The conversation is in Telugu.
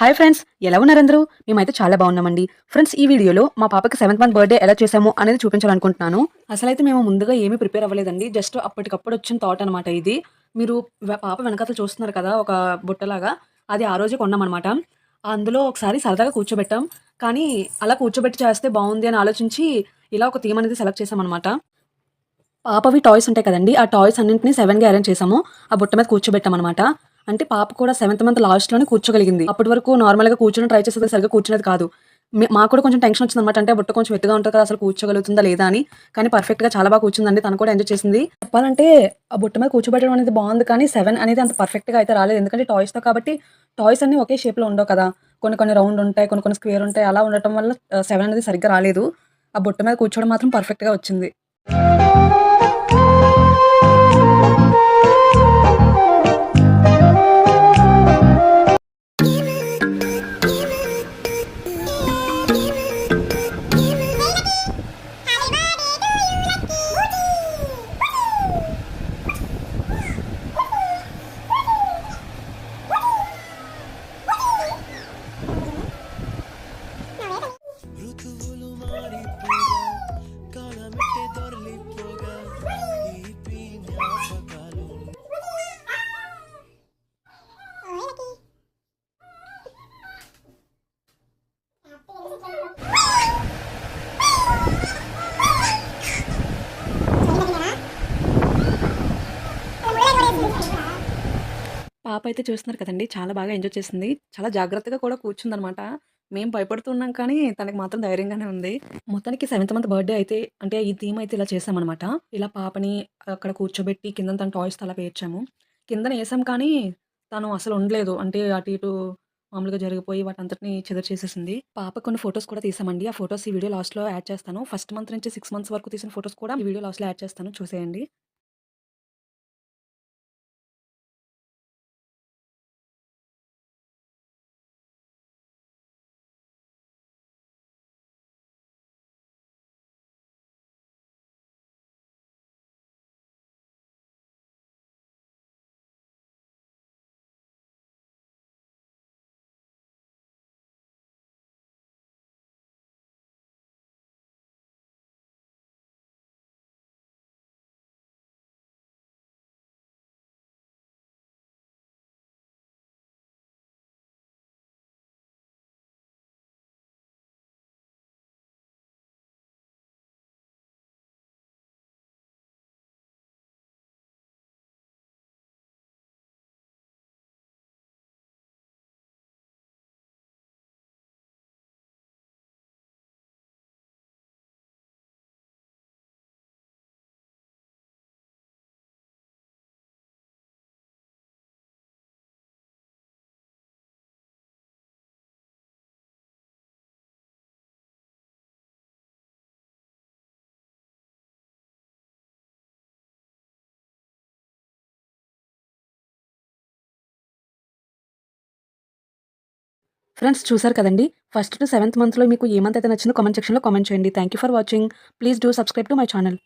హాయ్ ఫ్రెండ్స్ ఎలా ఉన్నారందరూ మేమైతే చాలా బాగున్నామండి. ఫ్రెండ్స్ ఈ వీడియోలో మా పాపకి సెవెంత్ మంత్ బర్త్డే ఎలా చేసాము అనేది చూపించాలనుకుంటున్నాను. అసలైతే మేము ముందుగా ఏమీ ప్రిపేర్ అవ్వలేదండి. జస్ట్ అప్పటికప్పుడు వచ్చిన థాట్ అనమాట ఇది. మీరు పాప వెనకాల చూస్తున్నారు కదా ఒక బుట్టలాగా. అది ఆ రోజే కొన్నామన్నమాట. అందులో ఒకసారి సరదాగా కూర్చోబెట్టాం. కానీ అలా కూర్చోబెట్టి చేస్తే బాగుంది అని ఆలోచించి ఇలా ఒక థీమ్ అనేది సెలెక్ట్ చేసామన్నమాట పాపవి టాయ్స్ ఉంటాయి కదండి. ఆ టాయ్స్ అన్నింటినీ సెవెన్గా అరేంజ్ చేసాము ఆ బుట్ట మీద కూర్చోబెట్టామన్నమాట. అంటే పాప కూడా సెవెంత్ మంత్ లాస్ట్లోనే కూర్చోగలిగింది. అప్పటి వరకు నార్మల్గా కూర్చొని ట్రై చేసేది సరిగ్గా కూర్చునేది కాదు. మే- మాకు కూడా కొంచెం టెన్షన్ వచ్చింది అనమాట అంటే బుట్ట కొంచెం ఎత్తుగా ఉంటుంది కదా అసలు కూర్చోగలుగుతుందా లేదా అని. కానీ పర్ఫెక్ట్గా చాలా బాగా కూర్చుందండి. తను కూడా ఎంజాయ్ చేసింది. చెప్పాలంటే ఆ బుట్ట మీద కూర్చోబెట్టడం అనేది బాగుంది కానీ సెవెన్ అనేది అంత పర్ఫెక్ట్గా అయితే రాలేదు. ఎందుకంటే టాయ్స్తో కాబట్టి టాయ్స్ అన్ని ఒకే షేప్లో ఉండవు కదా. కొన్ని కొన్ని రౌండ్ ఉంటాయి కొన్ని కొన్ని స్క్వేర్ ఉంటాయి. అలా ఉండటం వల్ల సెవెన్ అనేది సరిగ్గా రాలేదు. ఆ బుట్ట మీద కూర్చోవడం మాత్రం పర్ఫెక్ట్గా వచ్చింది. పాప అయితే చూస్తున్నారు కదండి. చాలా బాగా ఎంజాయ్ చేసింది. చాలా జాగ్రత్తగా కూడా కూర్చుందనమాట. మేము భయపడుతున్నాం కానీ తనకి మాత్రం ధైర్యంగానే ఉంది. మొత్తానికి సెవెంత్ మంత్ బర్త్డే అయితే అంటే ఈ థీమ్ అయితే ఇలా చేసామన్నమాట ఇలా పాపని అక్కడ కూర్చోబెట్టి కింద తన టాయ్స్ అలా పేర్చాము. కిందన వేసాం కానీ తను అసలు ఉండలేదు. అంటే అటు ఇటు మామూలుగా జరిగిపోయి వాటంతటిని చెదర్ చేసేసింది. పాప కొన్ని ఫొటోస్ కూడా తీసామండి. ఆ ఫొటోస్ ఈ వీడియో లాస్ట్లో యాడ్ చేస్తాను. ఫస్ట్ మంత్ నుంచి సిక్స్ మంత్స్ వరకు తీసిన ఫొటోస్ కూడా ఈ వీడియో లాస్ట్లో యాడ్ చేస్తాను. చూసేయండి. ఫ్రెండ్స్ చూసారు కదండి? ఫస్ట్ టు సెవెంత్ మంత్లో మీకు ఏ మంత్ అయితే నచ్చిందో కామెంట్ సెక్షన్లో కామెంట్ చేయండి. Thank you for watching please do subscribe to my channel